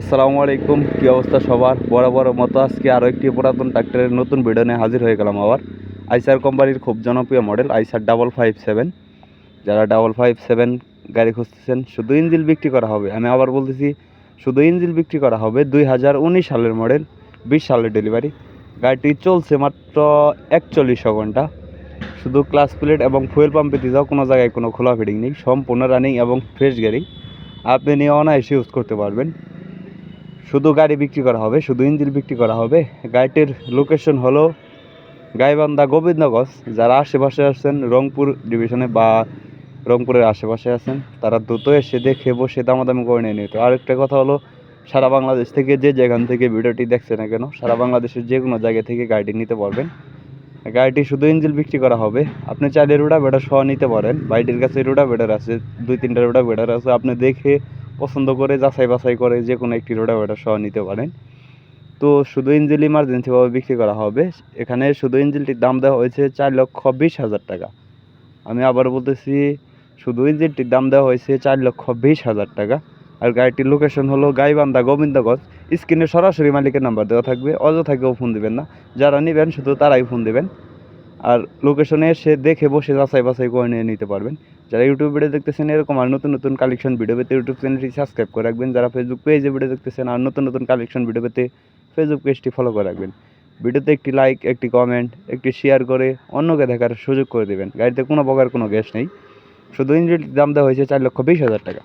আসসালামু আলাইকুম, কি অবস্থা সবার? বড় বড় মতো আজকে আরও একটি পুরাতন ট্রাক্টরের নতুন ভিডিও নিয়ে হাজির হয়ে গেলাম আবার। আইসার কোম্পানির খুব জনপ্রিয় model Eicher double five seven যারা ডাবল ফাইভ সেভেন গাড়ি খুঁজতেছেন, শুধু ইঞ্জিল বিক্রি করা হবে। আমি আবার বলতেছি, শুধু ইঞ্জিল বিক্রি করা হবে দুই হাজার উনিশ সালের মডেল বিশ সালের ডেলিভারি গাড়িটি চলছে মাত্র একচল্লিশশো ঘণ্টা। শুধু ক্লাস প্লেট এবং ফুয়েল পাম্পে যাও কোনো জায়গায় কোনো খোলা ফিটিং নেই, সম্পূর্ণ রানিং এবং ফ্রেশ গাড়ি। আপনি নিয়ে অনায়াসে ইউজ করতে পারবেন। শুধু গাড়ি বিক্রি করা হবে, শুধু ইঞ্জিন বিক্রি করা হবে। গাড়িটির লোকেশন হলো গাইবান্ধা গোবিন্দগঞ্জ। যারা আশেপাশে আছেন, রংপুর ডিভিশনে বা রংপুরের আশেপাশে আছেন, তারা দ্রুত এসে দেখে বসে দামাদামি করে নিয়ে নিত। আরেকটা কথা হলো, সারা বাংলাদেশ থেকে যে যেখান থেকে ভিডিওটি দেখছে না কেন, সারা বাংলাদেশের যে কোনো জায়গা থেকে গাড়িটি নিতে পারবেন। গাড়িটি শুধু ইঞ্জিল বিক্রি করা হবে। আপনি চাইলে রোডা বেটার সহ নিতে পারেন। বাইটির কাছে রোডা বেটার আছে, দুই তিনটা রোডা বেটার আছে। আপনি দেখে পছন্দ করে, যাচাই বাছাই করে যে কোনো একটি রোডা বেটার সহ নিতে পারেন। তো শুধু ইঞ্জিল ইমার্জেন্সিভাবে বিক্রি করা হবে। এখানে শুধু ইঞ্জিলটির দাম দেওয়া হয়েছে চার লক্ষ বিশ হাজার টাকা। আমি আবার বলতেছি, শুধু ইঞ্জিনটির দাম দেওয়া হয়েছে চার লক্ষ বিশ হাজার টাকা। আর গাড়িটির লোকেশন হলো গাইবান্ধা গোবিন্দগঞ্জ। স্ক্রিনে সরাসরি মালিকের নাম্বার দেওয়া থাকবে। অযথা কেউ ফোন দিবেন না। যারা নেবেন, শুধু তারাই ফোন দিবেন। আর লোকেশনে এসে দেখে বসে যাচাই বাছাই করে নিয়ে নিতে পারবেন। যারা ইউটিউব ভিডিও দেখতেছেন এরকম আর নতুন নতুন কালেকশন ভিডিও পেতে ইউটিউব চ্যানেলটি সাবস্ক্রাইব করে রাখবেন। যারা ফেসবুক পেজে ভিডিও দেখতেছেন আর নতুন নতুন কালেকশন ভিডিও পেতে ফেসবুক পেজটি ফলো করে রাখবেন। ভিডিওতে একটি লাইক একটি কমেন্ট একটি শেয়ার করে অন্যকে দেখার সুযোগ করে দেবেন। গাড়িতে কোনো প্রকার কোনো গ্যাস নেই। শুধু ইঞ্জিনটির দাম দেওয়া হয়েছে চার লক্ষ বিশ হাজার টাকা।